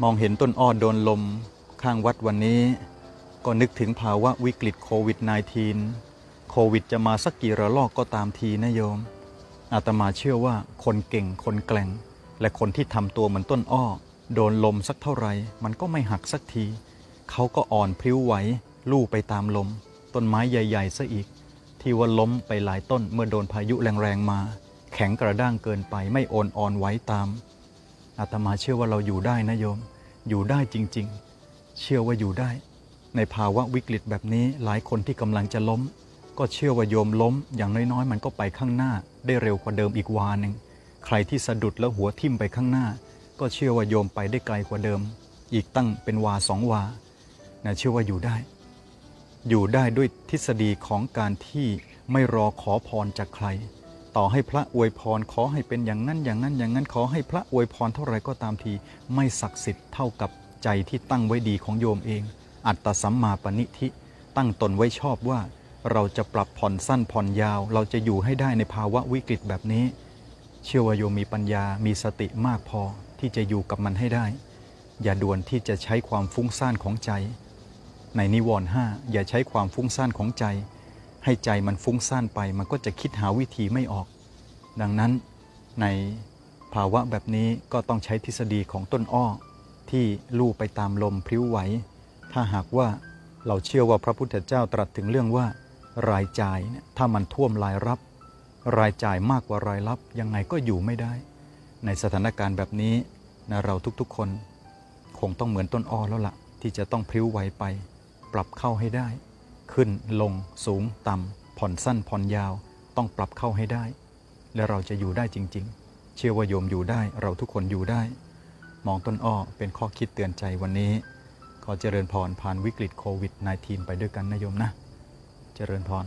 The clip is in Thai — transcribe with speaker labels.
Speaker 1: มองเห็นต้นอ้อโดนลม ข้างวัดวันนี้ ก็นึกถึงภาวะวิกฤตโควิด -19 โควิดจะมาสักกี่ระลอกก็ตามทีนะโยม อาตมาเชื่อว่าคนเก่งคนแกล่ง และคนที่ทำตัวเหมือนต้นอ้อ โดนลมสักเท่าไหร่มันก็ไม่หักสักที เขาก็อ่อนพลิ้วไหวลู่ไปตามลม ต้นไม้ใหญ่ๆซะอีก ที่ว่าล้มไปหลายต้นเมื่อโดนพายุแรงๆมา แข็งกระด้างเกินไปไม่โอนอ่อนไหวตาม อาตมาเชื่อว่าเราอยู่ได้นะโยม อยู่ได้จริง ๆ เชื่อว่าอยู่ได้ ในภาวะวิกฤตแบบนี้หลายคนที่กำลังจะล้ม ก็เชื่อว่าโยมล้ม อย่างน้อยๆ มันก็ไปข้างหน้า ได้เร็วกว่าเดิมอีกวานหนึ่งใครที่สะดุดแล้วหัวทิ่มไปข้างหน้า ก็เชื่อว่าโยมไปได้ไกลกว่าเดิม อีกตั้งเป็นวาสองวานะเชื่อว่าอยู่ได้ อยู่ได้ด้วยทฤษฎีของการที่ไม่รอขอพรจากใคร ต่อให้พระอวยพรขอให้เป็นอย่างนั้นอย่างนั้นอย่างนั้นขอให้พระอวยพรเท่าไรก็ตามที ไม่ศักดิ์สิทธิ์เท่ากับใจที่ตั้งไว้ดีของโยมเอง อัตตสัมมาปณิธิตั้งตนไว้ชอบว่า เราจะปรับผ่อนสั้นผ่อนยาว เราจะอยู่ให้ได้ในภาวะวิกฤตแบบนี้ เชื่อว่าโยมมีปัญญามีสติมากพอที่จะอยู่กับมันให้ได้ อย่าด่วนที่จะใช้ความฟุ้งซ่านของใจ ในนิวรณ์ห้าอย่าใช้ความฟุ้งซ่านของใจ ให้ใจมันฟุ้งซ่านไป มันก็จะคิดหาวิธีไม่ออก ดังนั้นในภาวะแบบนี้ก็ต้องใช้ทฤษฎีของต้นอ้อ ที่ลู่ไปตามลมพลิ้วไหว ถ้าหากว่าเราเชื่อว่าพระพุทธเจ้าตรัสถึงเรื่องว่า รายจ่ายเนี่ยถ้ามันท่วมรายรับ รายจ่ายมากกว่ารายรับ ยังไงก็อยู่ไม่ได้ ในสถานการณ์แบบนี้นะเราทุกๆคน คงต้องเหมือนต้นอ้อแล้วละ่ะ ที่จะต้องพลิ้วไหวไป ปรับเข้าให้ได้ ขึ้นลงสูงต่ำผ่อนสั้นผ่อนยาวต้องปรับเข้าให้ได้ และเราจะอยู่ได้จริง ๆ เชื่อว่าโยมอยู่ได้เราทุกคนอยู่ได้ มองต้นอ้อเป็นข้อคิดเตือนใจวันนี้ ขอเจริญพรผ่านวิกฤตโควิด -19 ไปด้วยกันนะโยมนะ เจริญพร